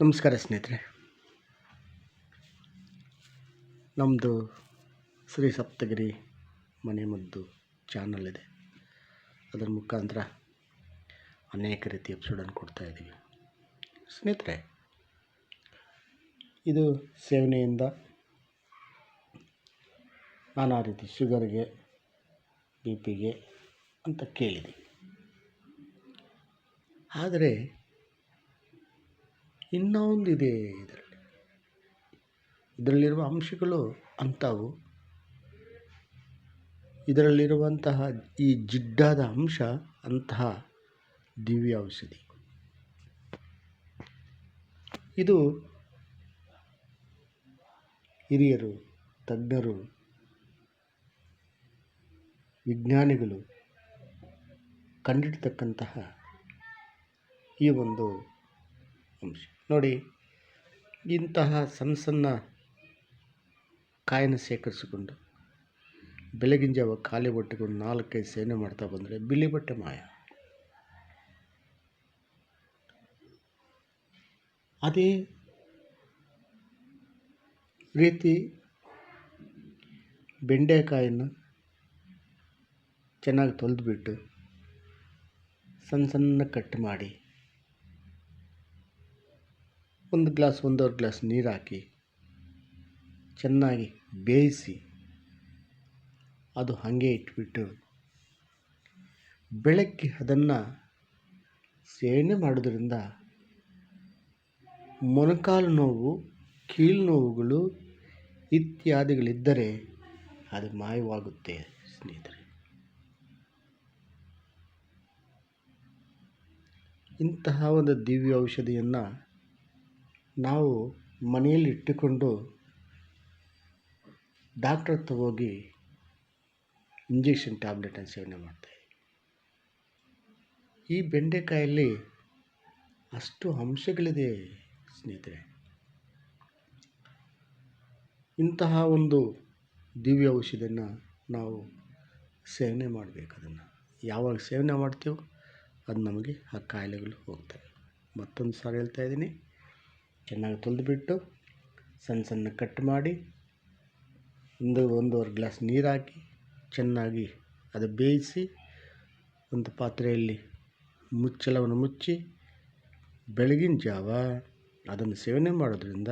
ನಮಸ್ಕಾರ ಸ್ನೇಹಿತರೆ. ನಮ್ಮದು ಶ್ರೀ ಸಪ್ತಗಿರಿ ಮನೆಮದ್ದು ಚಾನಲ್ ಇದೆ. ಅದರ ಮುಖಾಂತರ ಅನೇಕ ರೀತಿ ಎಪಿಸೋಡನ್ನು ಕೊಡ್ತಾಯಿದ್ದೀವಿ ಸ್ನೇಹಿತರೆ, ಇದು ಸೇವನೆಯಿಂದ ನಾನಾ ರೀತಿ ಶುಗರ್ಗೆ ಬಿ ಪಿಗೆ ಅಂತ ಕೇಳಿದೆ. ಆದರೆ ಇನ್ನೂ ಒಂದು ಇದೆ ಇದರಲ್ಲಿ. ಇದರಲ್ಲಿರುವ ಅಂಶಗಳು ಅಂಥವು. ಇದರಲ್ಲಿರುವಂತಹ ಈ ಜಿಡ್ಡಾದ ಅಂಶ ಅಂತಹ ದಿವ್ಯ ಔಷಧಿ. ಇದು ಹಿರಿಯರು, ತಜ್ಞರು, ವಿಜ್ಞಾನಿಗಳು ಕಂಡಿಡ್ತಕ್ಕಂತಹ ಈ ಒಂದು ಅಂಶ ನೋಡಿ, ಇಂತಹ ಸಣ್ಣ ಸಣ್ಣ ಕಾಯನ್ನು ಶೇಖರಿಸಿಕೊಂಡು ಬೆಳಗಿನ ಜಾವ ಖಾಲಿ ಹೊಟ್ಟೆಗೊಂಡು ನಾಲ್ಕೈದು ಸೇವನೆ ಮಾಡ್ತಾ ಬಂದರೆ ಬಿಳಿ ಬಟ್ಟೆ ಮಾಯ. ಅದೇ ರೀತಿ ಬೆಂಡೆಕಾಯನ್ನು ಚೆನ್ನಾಗಿ ತೊಳೆದ್ಬಿಟ್ಟು ಸಣ್ಣ ಸಣ್ಣ ಕಟ್ ಮಾಡಿ ಒಂದು ಗ್ಲಾಸ್, ಒಂದೂವರೆ ಗ್ಲಾಸ್ ನೀರು ಹಾಕಿ ಚೆನ್ನಾಗಿ ಬೇಯಿಸಿ ಅದು ಹಾಗೆ ಇಟ್ಬಿಟ್ಟು ಬೆಳಗ್ಗೆ ಅದನ್ನು ಸೇವನೆ ಮಾಡೋದ್ರಿಂದ ಮೊಣಕಾಲು ನೋವು ಕೀಲು ನೋವುಗಳು ಇತ್ಯಾದಿಗಳಿದ್ದರೆ ಅದು ಮಾಯವಾಗುತ್ತೆ ಸ್ನೇಹಿತರೆ. ಇಂತಹ ಒಂದು ದಿವ್ಯ ಔಷಧಿಯನ್ನು ನಾವು ಮನೆಯಲ್ಲಿ ಇಟ್ಟುಕೊಂಡು ಡಾಕ್ಟ್ರ್ ಹತ್ರ ಹೋಗಿ ಇಂಜೆಕ್ಷನ್ ಟ್ಯಾಬ್ಲೆಟನ್ನು ಸೇವನೆ ಮಾಡ್ತೇವೆ ಈ ಬೆಂಡೆಕಾಯಲ್ಲಿ ಅಷ್ಟು ಅಂಶಗಳಿದೆ ಸ್ನೇಹಿತರೆ. ಇಂತಹ ಒಂದು ದಿವ್ಯ ಔಷಧಿಯನ್ನು ನಾವು ಸೇವನೆ ಮಾಡಬೇಕು. ಅದನ್ನು ಯಾವಾಗ ಸೇವನೆ ಮಾಡ್ತೀವೋ ಅದು ನಮಗೆ ಆ ಕಾಯಿಲೆಗಳು ಹೋಗ್ತವೆ ಮತ್ತೊಂದು ಸಾರಿ ಹೇಳ್ತಾ ಇದ್ದೀನಿ. ಚೆನ್ನಾಗಿ ತೊಳೆದ್ಬಿಟ್ಟು ಸಣ್ಣ ಸಣ್ಣ ಕಟ್ ಮಾಡಿ ಒಂದು ಒಂದೂವರೆ ಗ್ಲಾಸ್ ನೀರು ಹಾಕಿ ಚೆನ್ನಾಗಿ ಅದು ಬೇಯಿಸಿ ಒಂದು ಪಾತ್ರೆಯಲ್ಲಿ ಮುಚ್ಚಳವನ್ನು ಮುಚ್ಚಿ ಬೆಳಗಿನ ಜಾವ ಅದನ್ನು ಸೇವನೆ ಮಾಡೋದ್ರಿಂದ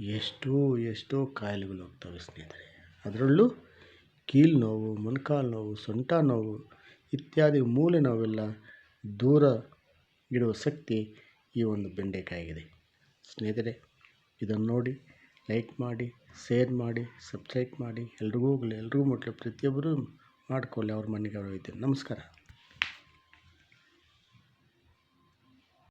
ಎಷ್ಟೋ ಎಷ್ಟೋ ಕಾಯಿಲೆಗಳು ಹೋಗ್ತವೆ ಸ್ನೇಹಿತರೆ. ಅದರಲ್ಲೂ ಕೀಲು ನೋವು, ಮೊಣಕಾಲು ನೋವು, ಸೊಂಟ ನೋವು ಇತ್ಯಾದಿ ಮೂಲೆ ನೋವೆಲ್ಲ ದೂರ ಇಡುವ ಶಕ್ತಿ ಈ ಒಂದು ಬೆಂಡೆಕಾಯಿಗಿದೆ. ಸ್ನೇಹಿತರೆ, ಇದನ್ನು ನೋಡಿ, ಲೈಕ್ ಮಾಡಿ, ಶೇರ್ ಮಾಡಿ, ಸಬ್ಸ್ಕ್ರೈಬ್ ಮಾಡಿ, ಎಲ್ರಿಗೂ ಹೋಗಲಿ, ಎಲ್ರಿಗೂ ಮುಟ್ಟಲಿ ಪ್ರತಿಯೊಬ್ಬರೂ ಮಾಡಿಕೊಳ್ಳಿ, ಅವ್ರ ಮನೆಗೆ ಅವ್ರ ಅವ್ರು ನಮಸ್ಕಾರ.